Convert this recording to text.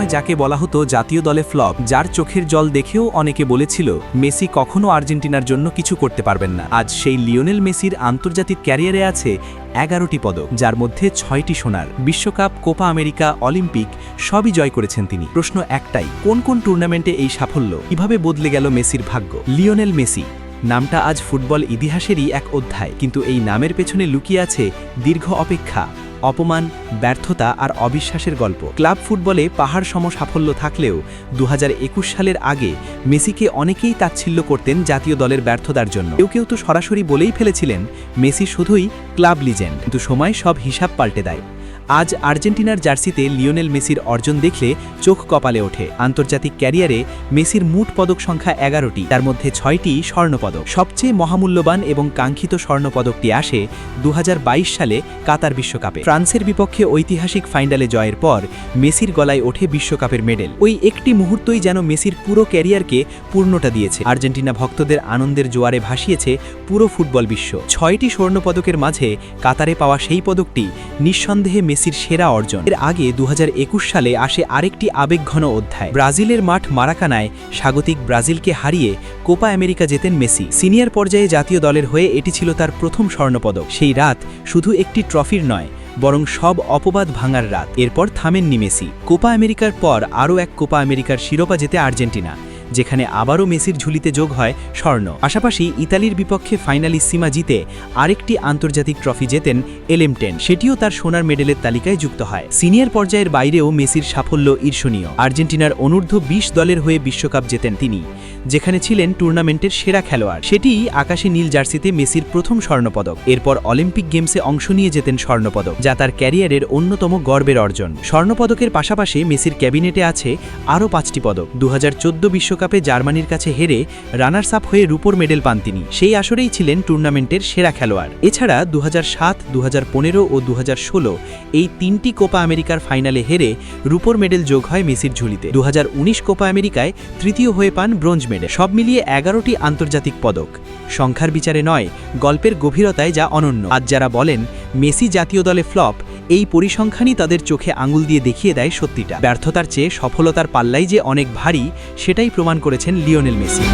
সময় যাকে বলা হতো জাতীয় দলে ফ্লপ, যার চোখের জল দেখেও অনেকে বলেছিল, মেসি কখনো আর্জেন্টিনার জন্য কিছু করতে পারবেন না। আজ সেই লিওনেল মেসির আন্তর্জাতিক ক্যারিয়ারে আছে এগারোটি পদক, যার মধ্যে ছয়টি সোনার। বিশ্বকাপ, কোপা আমেরিকা, অলিম্পিক, সবই জয় করেছেন তিনি। প্রশ্ন একটাই, কোন কোন টুর্নামেন্টে এই সাফল্য? কীভাবে বদলে গেল মেসির ভাগ্য? লিওনেল মেসি, নামটা আজ ফুটবল ইতিহাসেরই এক অধ্যায়, কিন্তু এই নামের পেছনে লুকিয়ে আছে দীর্ঘ অপেক্ষা। অপমান, ব্যর্থতা আর অবিশ্বাসের গল্প। ক্লাব ফুটবলে পাহাড় সম সাফল্য থাকলেও দু হাজার একুশ সালের আগে মেসিকে অনেকেই তাচ্ছিল্য করতেন জাতীয় দলের ব্যর্থতার জন্য। কেউ কেউ তো সরাসরি বলেই ফেলেছিলেন, মেসি শুধুই ক্লাব লিজেন্ড। কিন্তু সময় সব হিসাব পাল্টে দেয়। আজ আর্জেন্টিনার জার্সিতে লিওনেল মেসির অর্জন দেখলে চোখ কপালে ওঠে। আন্তর্জাতিক ক্যারিয়ারে মেসির মুঠ পদক সংখ্যা এগারোটি, তার মধ্যে ছয়টি স্বর্ণপদক। সবচেয়ে মহামূল্যবান এবং কাঙ্ক্ষিত স্বর্ণপদকটি আসে দু সালে কাতার বিশ্বকাপে। ফ্রান্সের বিপক্ষে ঐতিহাসিক ফাইনালে জয়ের পর মেসির গলায় ওঠে বিশ্বকাপের মেডেল। ওই একটি মুহূর্তই যেন মেসির পুরো ক্যারিয়ারকে পূর্ণটা দিয়েছে। আর্জেন্টিনা ভক্তদের আনন্দের জোয়ারে ভাসিয়েছে পুরো ফুটবল বিশ্ব। ছয়টি স্বর্ণপদকের মাঝে কাতারে পাওয়া সেই পদকটি নিঃসন্দেহে মেসির সেরা অর্জন। এর আগে দু হাজার একুশ সালে আসে আরেকটি আবেগঘন অধ্যায়। ব্রাজিলের মাঠ মারাকানায় স্বাগতিক ব্রাজিলকে হারিয়ে কোপা আমেরিকা জেতেন মেসি। সিনিয়র পর্যায়ে জাতীয় দলের হয়ে এটি ছিল তার প্রথম স্বর্ণপদক। সেই রাত শুধু একটি ট্রফির নয়, বরং সব অপবাদ ভাঙার রাত। এরপর থামেননি মেসি। কোপা আমেরিকার পর আরও এক কোপা আমেরিকার শিরোপা জেতে আর্জেন্টিনা। যেখানে আবারও মেসির ঝুলিতে যোগ হয় স্বর্ণ। পাশাপাশি ইতালির বিপক্ষে ফাইনালি সীমা জিতে আরেকটি আন্তর্জাতিক ট্রফি জেতেন এলএম টেন সেটিও তার সোনার মেডেলের তালিকায় যুক্ত হয়। সিনিয়র পর্যায়ের বাইরেও মেসির সাফল্য ঈর্ষণীয়। আর্জেন্টিনার অনূর্ধ্ব বিশ দলের হয়ে বিশ্বকাপ জেতেন তিনি, যেখানে ছিলেন টুর্নামেন্টের সেরা খেলোয়াড়। সেটি আকাশে নীল জার্সিতে মেসির প্রথম স্বর্ণপদক। এরপর অলিম্পিক গেমসে অংশ নিয়ে যেতেন স্বর্ণপদক, যা তার ক্যারিয়ারের অন্যতম গর্বের অর্জন। স্বর্ণপদকের পাশাপাশি মেসির ক্যাবিনেটে আছে আরও পাঁচটি পদক। দু বিশ্বকাপে জার্মানির কাছে হেরে রানার্স আপ হয়ে রুপোর মেডেল পান তিনি। সেই আসরেই ছিলেন টুর্নামেন্টের সেরা খেলোয়াড়। এছাড়া দু সাত দু ও দু হাজার ষোলো এই তিনটি কোপা আমেরিকার ফাইনালে হেরে রুপোর মেডেল যোগ হয় মেসির ঝুলিতে। দু হাজার উনিশ কোপা আমেরিকায় তৃতীয় হয়ে পান ব্রোঞ্জ মেডেল। সব মিলিয়ে এগারোটি আন্তর্জাতিক পদক। সংখ্যার বিচারে নয়, গল্পের গভীরতায় যা অনন্য। আজ যারা বলেন, মেসি জাতীয় দলে ফ্লপ এই পরিসংখ্যানই তাদের চোখে আঙুল দিয়ে দেখিয়ে দেয় সত্যিটা। ব্যর্থতার চেয়ে সফলতার পাল্লাই যে অনেক ভারী, সেটাই প্রমাণ করেছেন লিওনেল মেসি।